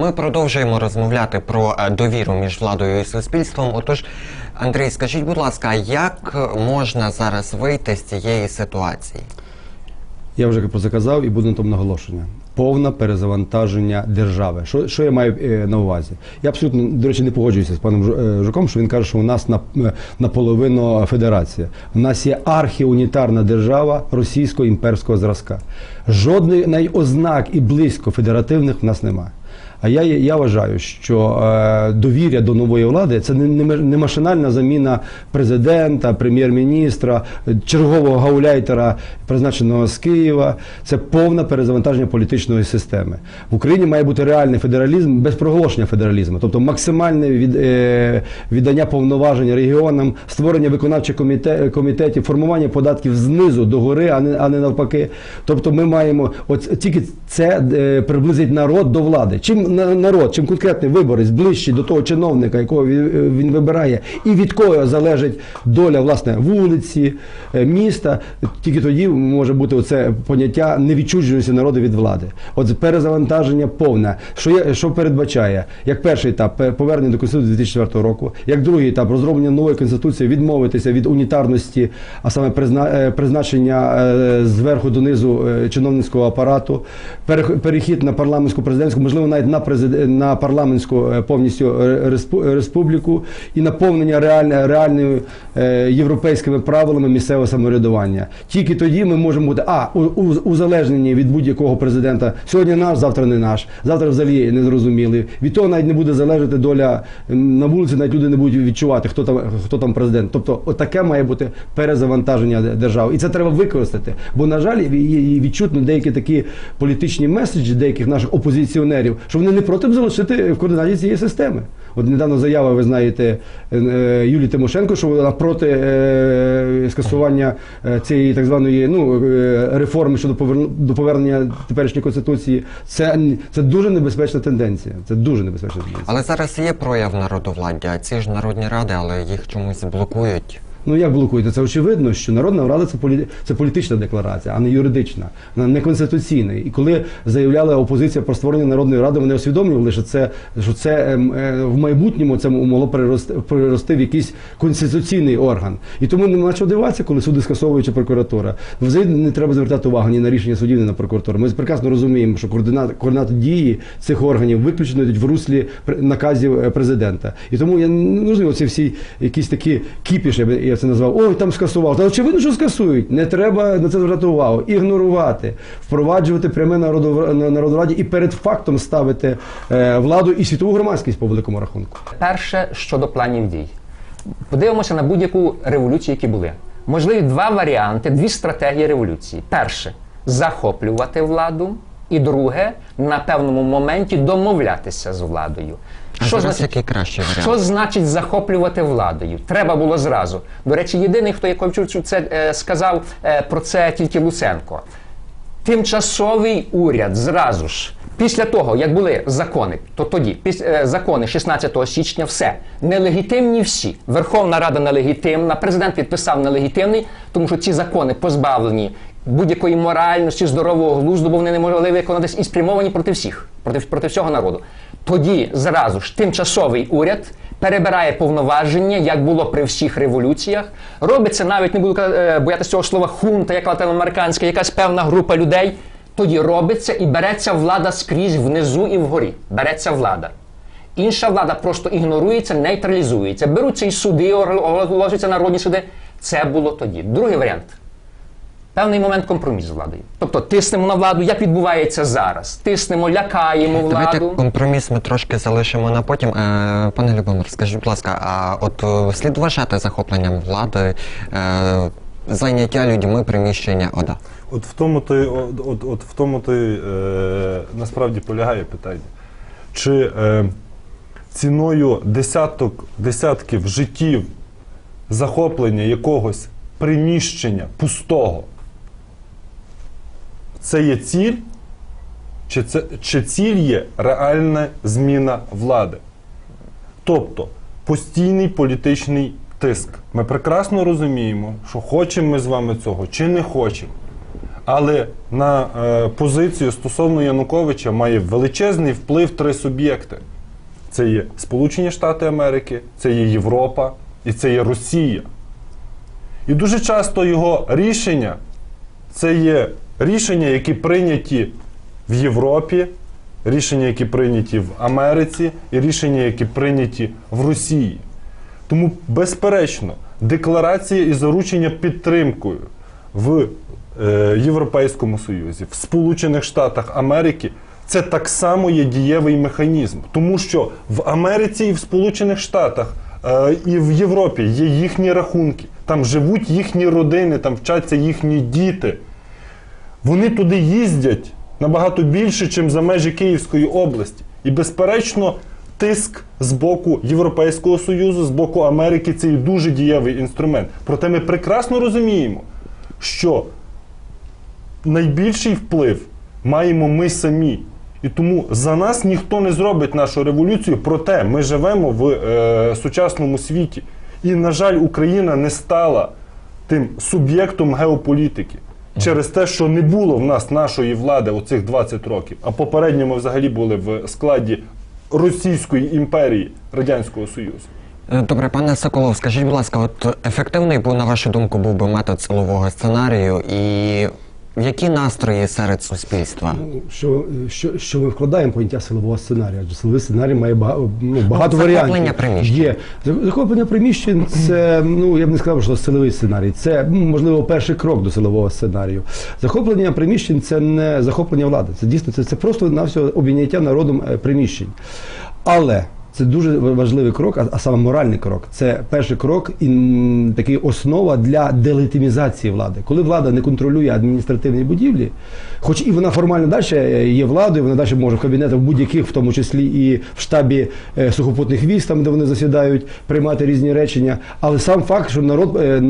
Ми продовжуємо розмовляти про е, довіру між владою і суспільством. Отож, Андрій, скажіть, будь ласка, як можна зараз вийти з цієї ситуації? Я вже це і буду на тому наголошення. Повне перезавантаження держави. Що, що я маю е, на увазі? Я абсолютно, до речі, не погоджуюся з паном е, Жуком, що він каже, що у нас на, е, наполовину федерація. У нас є архіунітарна держава російського імперського зразка. Жодних навіть ознак і близько федеративних в нас немає. А я, я вважаю, що е, довір'я до нової влади це не, не, не машинальна заміна президента, прем'єр-міністра, чергового гауляйтера, призначеного з Києва. Це повне перезавантаження політичної системи. В Україні має бути реальний федералізм без проголошення федералізму, тобто максимальне від, е, віддання повноважень регіонам, створення виконавчих коміте, комітетів, формування податків знизу до гори, а не, а не навпаки. Тобто ми маємо от тільки це е, приблизить народ до влади. Чим народ, чим конкретний виборець ближчий до того чиновника, якого він, він вибирає, і від кого залежить доля власне вулиці, е, міста, тільки тоді може бути оце поняття невідчуженості народу від влади. От перезавантаження повне. Що є, що передбачає? Як перший етап повернення до конституції 2004 року, як другий етап розроблення нової конституції, відмовитися від унітарності, а саме е, призначення е, зверху донизу е, чиновницького апарату, перехід на парламентську президентську, можливо, навіть на президе- на парламентську е, повністю е, респу- республіку і наповнення реальне, реальною е, європейськими правилами місцевого самоврядування. Тільки тоді ми можемо бути а у- узалежнені від будь-якого президента. Сьогодні наш, завтра не наш, завтра взагалі не зрозуміли. Від того навіть не буде залежати доля на вулиці, навіть люди не будуть відчувати, хто там хто там президент. Тобто, отаке має бути перезавантаження де- держави, і це треба використати. Бо на жаль, і відчутно деякі такі політичні меседжі деяких наших опозиціонерів, що вони не проти залишити в координаті цієї системи. От недавно заява, ви знаєте, е, е, Юлії Тимошенко, що вона проти е, скасування цієї так званої ну, реформи щодо до повернення теперішньої конституції. Це, це дуже небезпечна тенденція. Це дуже небезпечна тенденція. Але зараз є прояв народовладдя. Ці ж народні ради, але їх чомусь блокують. Ну як блокуєте? Це очевидно, що народна рада це полі... це політична декларація, а не юридична, вона не конституційна. І коли заявляла опозиція про створення народної ради, вони усвідомлювали, що це що це ем, е, в майбутньому це могло перерости, перерости в якийсь конституційний орган. І тому нема чого диватися, коли суди скасовують чи прокуратура. Взагалі не треба звертати увагу ні на рішення судів, ні на прокуратуру. Ми прекрасно розуміємо, що координат координати дії цих органів виключно йдуть в руслі наказів е, президента. І тому я не розумію, ці всі якісь такі кіпіші, я це назвав. Ой, там скасував. Та очевидно, що скасують. Не треба на це звертати увагу. Ігнорувати, впроваджувати пряме народу на народовладі і перед фактом ставити е, владу і світову громадськість по великому рахунку. Перше щодо планів дій. Подивимося на будь-яку революцію, які були. Можливі два варіанти, дві стратегії революції. Перше захоплювати владу, і друге на певному моменті домовлятися з владою. А зараз який кращий варіант? Що значить захоплювати владою? Треба було зразу. До речі, єдиний, хто я чув, це е, сказав е, про це тільки Луценко. Тимчасовий уряд зразу ж. Після того, як були закони, то тоді піс, е, закони 16 січня, все нелегітимні всі. Верховна Рада нелегітимна, президент підписав нелегітимний, тому що ці закони позбавлені будь-якої моральності, здорового глузду, бо вони не могли виконатись і спрямовані проти всіх, проти, проти всього народу. Тоді зразу ж тимчасовий уряд перебирає повноваження, як було при всіх революціях. Робиться навіть не буду е, боятися цього слова хунта, як латиноамериканська, якась певна група людей. Тоді робиться і береться влада скрізь внизу і вгорі. Береться влада. Інша влада просто ігнорується, нейтралізується. Беруться і суди, оголошуються народні суди. Це було тоді. Другий варіант. Певний момент компроміс з владою. Тобто тиснемо на владу, як відбувається зараз. Тиснемо, лякаємо Давайте владу. компроміс ми трошки залишимо на потім. Е, пане Любомир, скажіть, будь ласка, а от е, слід вважати захопленням влади е, зайняття людьми приміщення ОДА? От в тому то й- от, от, от в тому то й, е, насправді полягає питання. Чи е, ціною десяток, десятків життів захоплення якогось приміщення пустого це є ціль, чи, це, чи ціль є реальна зміна влади? Тобто постійний політичний тиск. Ми прекрасно розуміємо, що хочемо ми з вами цього чи не хочемо. Але на е, позицію стосовно Януковича має величезний вплив три суб'єкти: це є Сполучені Штати Америки, це є Європа і це є Росія. І дуже часто його рішення це є рішення, які прийняті в Європі, рішення, які прийняті в Америці, і рішення, які прийняті в Росії. Тому, безперечно, декларація і заручення підтримкою в е, Європейському Союзі, в Сполучених Штатах Америки це так само є дієвий механізм, тому що в Америці і в Сполучених Штатах е, і в Європі є їхні рахунки, там живуть їхні родини, там вчаться їхні діти. Вони туди їздять набагато більше, ніж за межі Київської області. І, безперечно, тиск з боку Європейського Союзу, з боку Америки це і дуже дієвий інструмент. Проте ми прекрасно розуміємо, що найбільший вплив маємо ми самі. І тому за нас ніхто не зробить нашу революцію, проте ми живемо в е, сучасному світі. І, на жаль, Україна не стала тим суб'єктом геополітики через те, що не було в нас нашої влади у цих 20 років. А попередньо ми взагалі були в складі Російської імперії Радянського Союзу. Е, Добре, пане Соколов, скажіть, будь ласка, от ефективний був, на вашу думку, був би метод силового сценарію, і які настрої серед суспільства? Ну, Що, що, що ми вкладаємо поняття силового сценарію? Адже силовий сценарій має багато, ну, багато Ну, захоплення варіантів. приміщень. Є. Захоплення приміщень це, ну я б не сказав, що силовий сценарій. Це ну, можливо перший крок до силового сценарію. Захоплення приміщень це не захоплення влади. Це дійсно це, це просто на все обійняття народом е, приміщень. Але це дуже важливий крок, а, саме моральний крок. Це перший крок і такий основа для делегітимізації влади. Коли влада не контролює адміністративні будівлі, хоч і вона формально далі є владою, вона далі може в кабінетах будь-яких, в тому числі і в штабі е, сухопутних військ, там де вони засідають, приймати різні речення. Але сам факт, що народ е,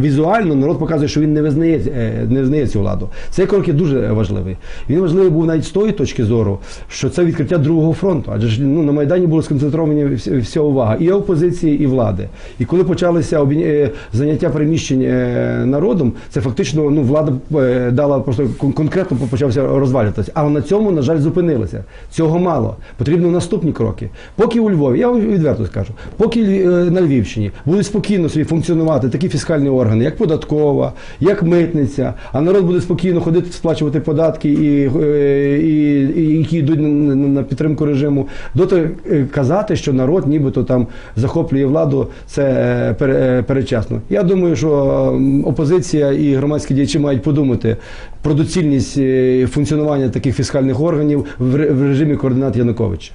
візуально народ показує, що він не визнає, е, не визнає цю владу. Цей крок є дуже важливий. Він важливий був навіть з тої точки зору, що це відкриття другого фронту. Адже ну, на Майдані було були сконцентровані вся, увага і опозиції, і влади. І коли почалися е, заняття приміщень е, народом, це фактично ну, влада е, дала просто конкретно почався розвалюватися. Але на цьому, на жаль, зупинилися. Цього мало. Потрібно наступні кроки. Поки у Львові, я вам відверто скажу, поки на Львівщині будуть спокійно собі функціонувати такі фіскальні органи, як податкова, як митниця, а народ буде спокійно ходити, сплачувати податки, і, і, і які йдуть на, підтримку режиму, доти е, казати, що народ нібито там захоплює владу, це е, е, передчасно. Я думаю, що опозиція і громадські діячі мають подумати про доцільність е, функціонування таких фіскальних органів в режимі координат Януковича.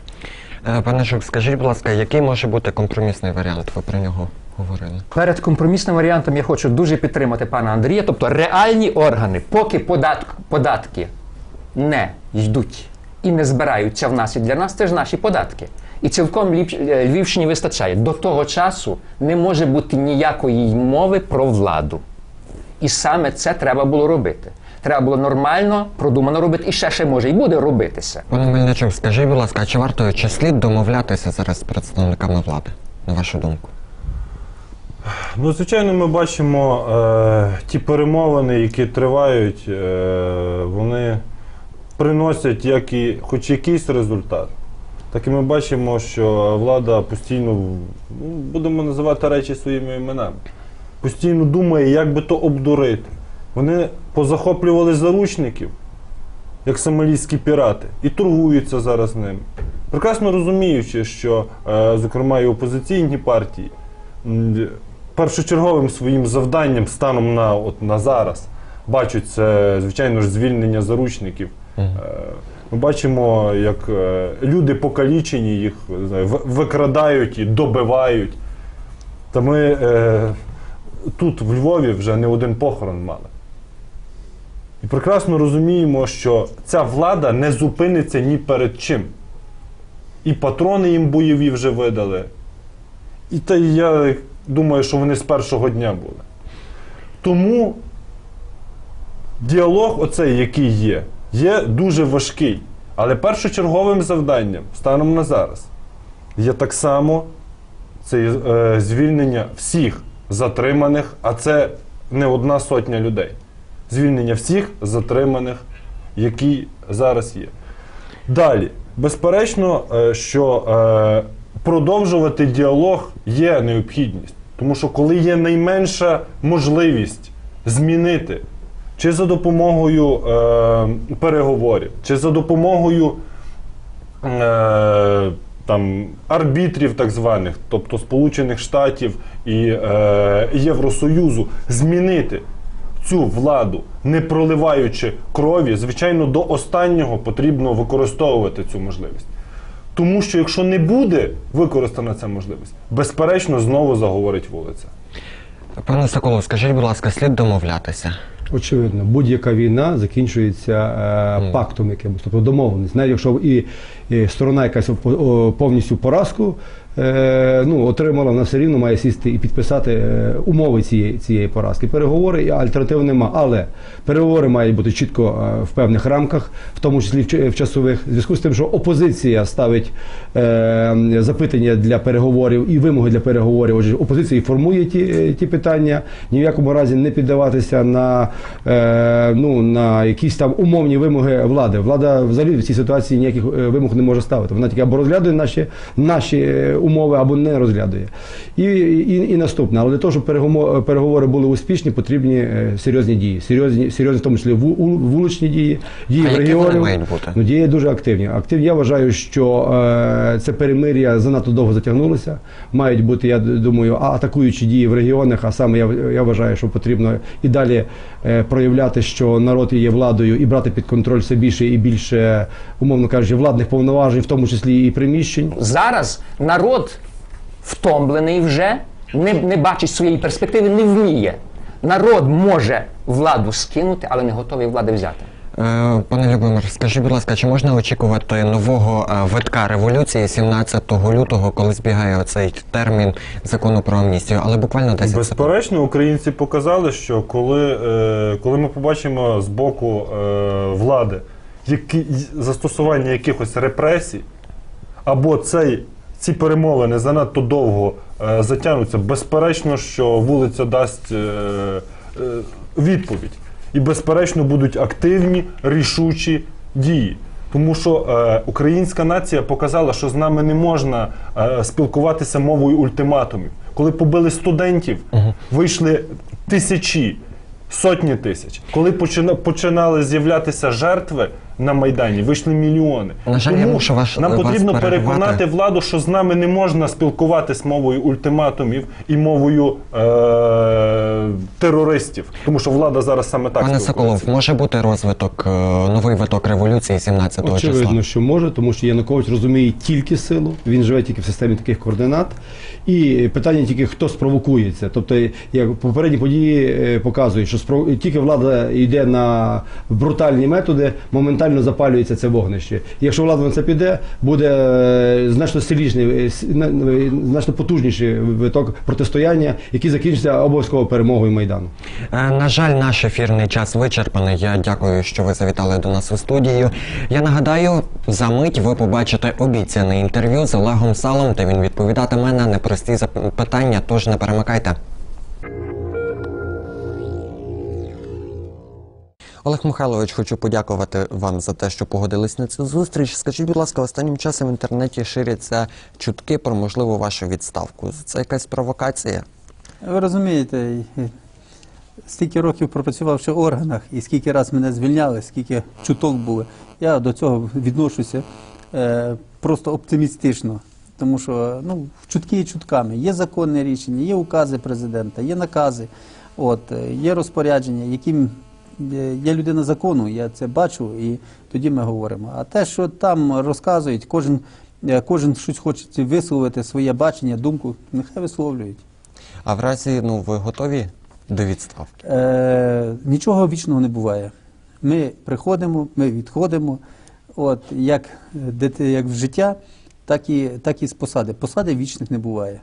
Пане Жук, скажіть, будь ласка, який може бути компромісний варіант? Ви про нього говорили. Перед компромісним варіантом я хочу дуже підтримати пана Андрія. Тобто реальні органи, поки податк, податки не йдуть і не збираються в нас і для нас, це ж наші податки. І цілком е, Львівщині вистачає. До того часу не може бути ніякої мови про владу. І саме це треба було робити. Треба було нормально, продумано робити, і ще ще може і буде робитися. Пане Мельничук, скажіть, будь ласка, чи варто чи слід домовлятися зараз з представниками влади, на вашу думку? Ну, звичайно, ми бачимо е, ті перемовини, які тривають, е, вони приносять як і, хоч якийсь результат. Так і ми бачимо, що влада постійно, ну, будемо називати речі своїми іменами, постійно думає, як би то обдурити. Вони позахоплювали заручників, як сомалійські пірати, і торгуються зараз ними. Прекрасно розуміючи, що, е, зокрема, і опозиційні партії першочерговим своїм завданням станом на, от, на зараз бачать це, звичайно ж, звільнення заручників. Е, Ми бачимо, як е, люди покалічені, їх знаю, викрадають і добивають. Та ми е, тут, в Львові, вже не один похорон мали. І прекрасно розуміємо, що ця влада не зупиниться ні перед чим. І патрони їм бойові вже видали. І та я думаю, що вони з першого дня були. Тому діалог, оцей, який є, є дуже важкий. Але першочерговим завданням станом на зараз є так само це е, звільнення всіх затриманих, а це не одна сотня людей. звільнення всіх затриманих, які зараз є. Далі, безперечно, е, що е, продовжувати діалог є необхідність, тому що коли є найменша можливість змінити, чи за допомогою е, переговорів, чи за допомогою е, там, арбітрів так званих, тобто Сполучених Штатів і е, Євросоюзу, змінити цю владу, не проливаючи крові, звичайно, до останнього потрібно використовувати цю можливість. Тому що якщо не буде використана ця можливість, безперечно, знову заговорить вулиця. Пане Соколов, скажіть, будь ласка, слід домовлятися? Очевидно, будь-яка війна закінчується е, пактом якимось, тобто домовленість. Навіть якщо і, і сторона якась повністю поразку е, ну, отримала, вона все рівно має сісти і підписати е, умови цієї, цієї поразки. Переговори і альтернатив нема. Але переговори мають бути чітко е, в певних рамках, в тому числі в, часових. В зв'язку з тим, що опозиція ставить запитання для переговорів і вимоги для переговорів. Отже, опозиція формує ті, ті питання, ні в якому разі не піддаватися на, ну, на якісь там умовні вимоги влади. Влада взагалі в цій ситуації ніяких вимог не може ставити. Вона тільки або розглядує наші, наші е, умови, або не розглядує. І, і, і наступне, але для того, щоб переговори були успішні, потрібні е, серйозні дії. Серйозні, серйозні, в тому числі вуличні дії, дії А які регіонів. Ну, дії дуже активні. Активні. Я вважаю, що е, це перемир'я занадто довго затягнулося. Мають бути, я думаю, атакуючі дії в регіонах. А саме я, я вважаю, що потрібно і далі е, проявляти, що народ є владою, і брати під контроль все більше і більше, умовно кажучи, владних повноважень, в тому числі і приміщень. Зараз народ втомлений вже, не, не бачить своєї перспективи, не вміє. Народ може владу скинути, але не готовий влади взяти. Е, Пане Любомир, скажіть, будь ласка, чи можна очікувати нового е, витка революції 17 лютого, коли збігає оцей термін закону про амністію? Але буквально 10 секунд. Безперечно, українці показали, що коли, е, коли ми побачимо з боку е, влади які, застосування якихось репресій, або цей, ці перемовини занадто довго е, затягнуться, безперечно, що вулиця дасть е, е, відповідь. І, безперечно, будуть активні, рішучі дії. Тому що е, українська нація показала, що з нами не можна е, спілкуватися мовою ультиматумів. Коли побили студентів, вийшли тисячі, сотні тисяч. Коли почина- починали з'являтися жертви на Майдані, вийшли мільйони. На жаль, я мушу ваш- нам вас потрібно перервати. переконати владу, що з нами не можна спілкуватись мовою ультиматумів і мовою е- терористів. Тому що влада зараз саме так Пане спілкується. Соколов, може бути розвиток, е, новий виток революції 17 Очевидно, числа? що може, тому що Янукович розуміє тільки силу, він живе тільки в системі таких координат. І питання тільки хто спровокується. Тобто, як попередні події е, показують, що спро- тільки влада йде на брутальні методи, моментально запалюється це вогнище. Якщо влада на це піде, буде е, значно сильніший, е, е, значно потужніший виток протистояння, який закінчиться обов'язково перемогою Майдану. На жаль, наш ефірний час вичерпаний. Я дякую, що ви завітали до нас у студію. Я нагадаю, за мить ви побачите обіцяне інтерв'ю з Олегом Салом, де він відповідатиме на непрості запитання, тож не перемикайте. Олег Михайлович, хочу подякувати вам за те, що погодились на цю зустріч. Скажіть, будь ласка, останнім часом в інтернеті ширяться чутки про можливу вашу відставку. Це якась провокація? Ви розумієте, стільки років пропрацювавши в органах, і скільки раз мене звільняли, скільки чуток було, я до цього відношуся е, просто оптимістично. Тому що ну, чутки і чутками. Є законне рішення, є укази президента, є накази, от, е, є розпорядження, яким я людина закону, я це бачу, і тоді ми говоримо. А те, що там розказують, кожен, е, кожен щось хоче висловити своє бачення, думку, нехай висловлюють. А в разі, ну, ви готові до відставки? Е, нічого вічного не буває. Ми приходимо, ми відходимо. От як, е, як в життя, так і, так і з посади. Посади вічних не буває.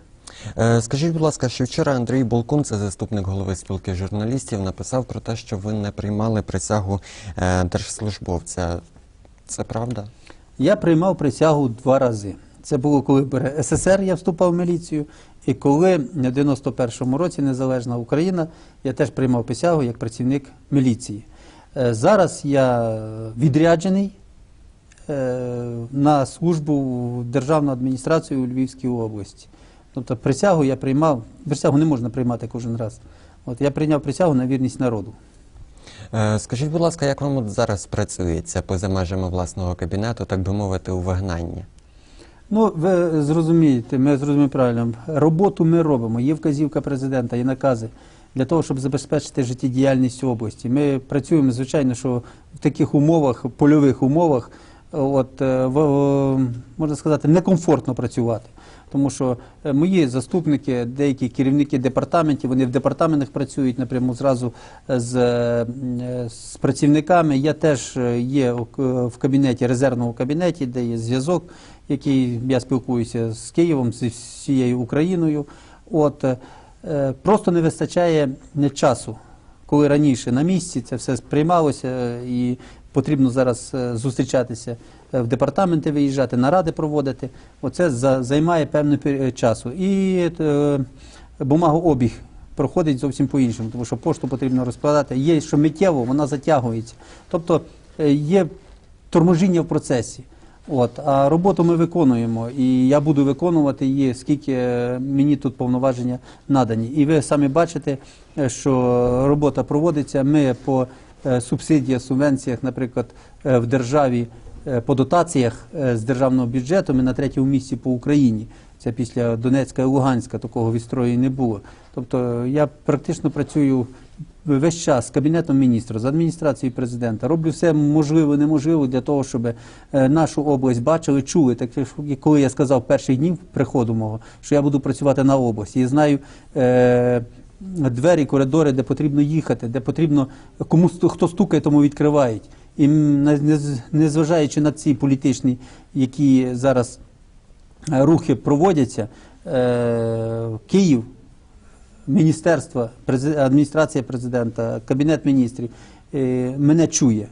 Е, скажіть, будь ласка, що вчора Андрій Болкун, це заступник голови спілки журналістів, написав про те, що ви не приймали присягу е, держслужбовця. Це правда? Я приймав присягу два рази. Це було коли при СССР я вступав в міліцію, і коли в 91-му році незалежна Україна, я теж приймав присягу як працівник міліції. Е, Зараз я відряджений на службу в державну адміністрацію у Львівській області. Тобто присягу я приймав, присягу не можна приймати кожен раз. От я прийняв присягу на вірність народу. Е, Скажіть, будь ласка, як вам от зараз працюється поза межами власного кабінету, так би мовити, у вигнанні? Ну, ви зрозумієте, ми зрозуміємо правильно. Роботу ми робимо. Є вказівка президента, є накази для того, щоб забезпечити життєдіяльність області. Ми працюємо, звичайно, що в таких умовах, польових умовах, от, е, в, е, можна сказати, некомфортно працювати. Тому що е, мої заступники, деякі керівники департаментів, вони в департаментах працюють напряму зразу з, е, з працівниками. Я теж е, є в кабінеті, резервному кабінеті, де є зв'язок, який я спілкуюся з Києвом, з всією Україною. От е, е, просто не вистачає е, часу, коли раніше на місці це все сприймалося е, і потрібно зараз е, зустрічатися е, в департаменти, виїжджати, наради проводити. Оце за- займає певний пері- часу. І е, бумагообіг проходить зовсім по-іншому, тому що пошту потрібно розкладати. Є, що миттєво, вона затягується. Тобто е, є торможіння в процесі. От, а роботу ми виконуємо, і я буду виконувати її, скільки е, мені тут повноваження надані. І ви самі бачите, е, що робота проводиться. Ми по е, субсидіях, субвенціях, наприклад, е, в державі е, по дотаціях е, з державного бюджету ми на третьому місці по Україні. Це після Донецька і Луганська такого відстрою не було. Тобто я практично працюю весь час з кабінетом міністра, з адміністрацією президента. Роблю все можливе, неможливе для того, щоб е, нашу область бачили, чули. Так коли я сказав перших днів приходу мого, що я буду працювати на області, і знаю. Е- Двері, коридори, де потрібно їхати, де потрібно кому хто стукає, тому відкривають. І незважаючи на ці політичні, які зараз е, рухи проводяться, е, Київ, міністерство, адміністрація президента, кабінет міністрів е, мене чує.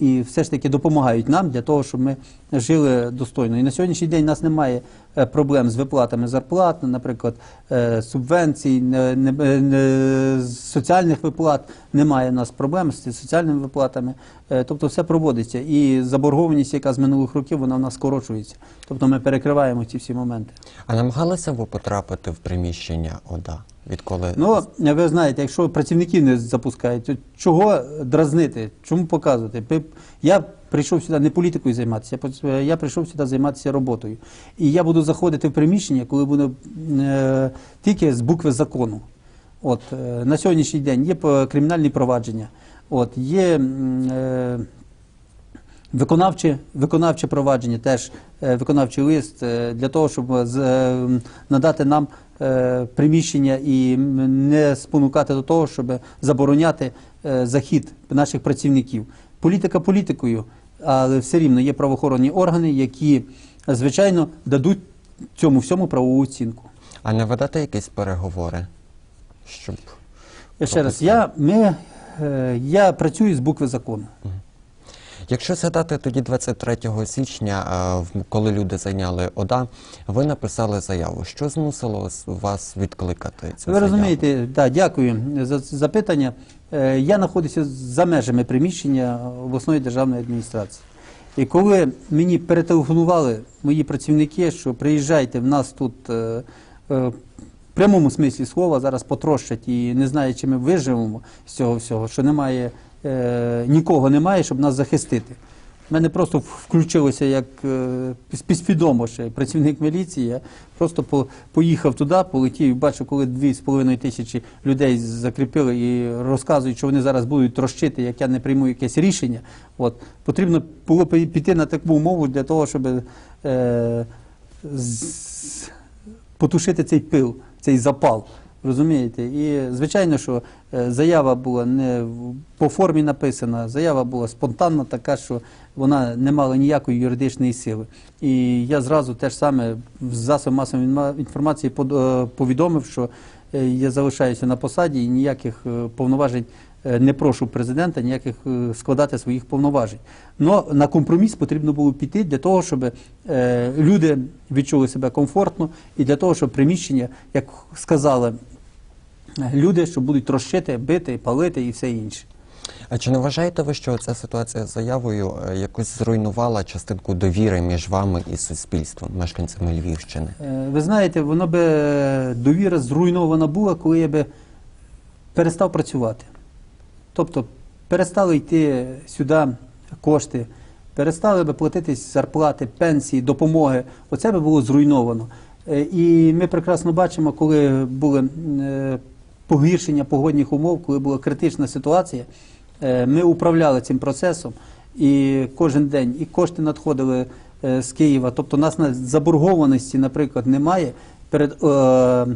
І все ж таки допомагають нам для того, щоб ми жили достойно. І на сьогоднішній день у нас немає е, проблем з виплатами зарплат, наприклад, е, субвенцій, не- не- соціальних виплат. Немає у нас проблем з соціальними виплатами. Е, Тобто все проводиться. І заборгованість, яка з минулих років, вона в нас скорочується. Тобто ми перекриваємо ці всі моменти. А намагалися ви потрапити в приміщення ОДА? Відколи Ну, ви знаєте, якщо працівників не запускають, то чого дразнити? Чому показувати? Я прийшов сюди не політикою займатися, я прийшов сюди займатися роботою. І я буду заходити в приміщення, коли буду е, тільки з букви закону. От, е, на сьогоднішній день є кримінальні провадження, от, є е, Виконавче, виконавче провадження, теж е, виконавчий лист е, для того, щоб е, надати нам приміщення і не спонукати до того, щоб забороняти захід наших працівників. Політика політикою, але все рівно є правоохоронні органи, які, звичайно, дадуть цьому всьому правову оцінку. а не ведете якісь переговори? Щоб Ще раз, я, ми, я працюю з букви закону. Якщо згадати тоді 23 січня, коли люди зайняли ОДА, ви написали заяву. Що змусило вас- відкликати цю Ви заяву? розумієте, да, дякую за запитання. Е, Я знаходився за межами приміщення обласної державної адміністрації. І коли мені перетелефонували мої працівники, що приїжджайте, в нас тут е, е, в прямому смислі слова зараз потрощать і не знаю, чи ми виживемо з цього всього, що немає, е, нікого немає, щоб нас захистити. У мене просто включилося як е, підсвідомо ще працівник міліції. Я просто по, поїхав туди, полетів і бачив, коли дві з половиною тисячі людей закріпили і розказують, що вони зараз будуть трощити, як я не прийму якесь рішення. От потрібно було пі- піти на таку умову для того, щоб е, потушити цей пил, цей запал. Розумієте? І звичайно, що е, заява була не по формі написана, заява була спонтанна, така, що вона не мала ніякої юридичної сили. І я зразу теж саме в засоб масової інформації е, повідомив, що е, я залишаюся на посаді і ніяких повноважень не прошу президента ніяких складати своїх повноважень. Но на компроміс потрібно було піти для того, щоб люди відчули себе комфортно, і для того, щоб приміщення, як сказали люди, що будуть трощити, бити, палити і все інше. А чи не вважаєте ви, що ця ситуація з заявою е, якось зруйнувала частинку довіри між вами і суспільством, мешканцями Львівщини? Е, Ви знаєте, воно би довіра зруйнована була, коли я би перестав працювати. Тобто перестали йти сюди кошти, перестали би платитись зарплати, пенсії, допомоги. Оце би було зруйновано. Е, І ми прекрасно бачимо, коли були погіршення погодних умов, коли була критична ситуація, е, ми управляли цим процесом. І кожен день і кошти надходили е, з Києва. Тобто, у нас на заборгованості, наприклад, немає перед е,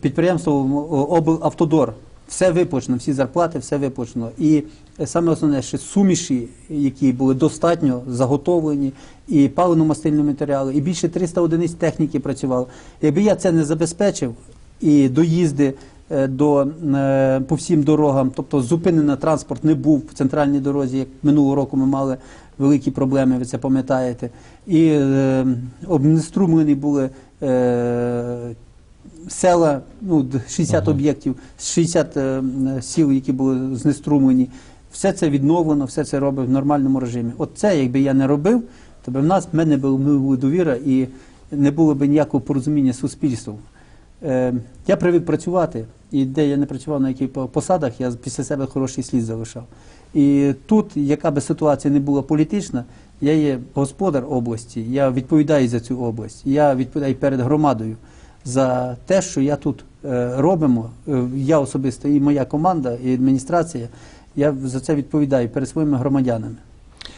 підприємством облавтодор. Все виплачено, всі зарплати, все виплачено. І саме основне, що суміші, які були достатньо заготовлені, і паливно-мастильні матеріали, і більше 300 одиниць техніки працювало. Якби я це не забезпечив, і доїзди до, е, по всім дорогам, тобто зупинений транспорт не був в центральній дорозі, як минулого року ми мали великі проблеми, ви це пам'ятаєте. І е, обнеструмлені були е, села, ну, д- 60 об'єктів, 60 е, сіл, які були знеструмлені. Все це відновлено, все це робить в нормальному режимі. От це, якби я не робив, то би в нас в мене була була довіра і не було б ніякого порозуміння з суспільством. Е, я привик працювати, і де я не працював на яких по- посадах, я після себе хороший слід залишав. І тут, яка би ситуація не була політична, я є господар області, я відповідаю за цю область, я відповідаю перед громадою за те, що я тут е, робимо. Е, я особисто і моя команда, і адміністрація. Я за це відповідаю перед своїми громадянами.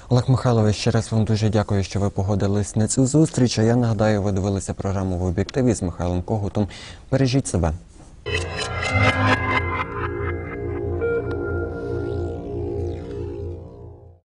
Олег Михайлович, ще раз вам дуже дякую, що ви погодились на цю зустріч. А я нагадаю, ви дивилися програму в об'єктиві з Михайлом Когутом. Бережіть себе. Thank you.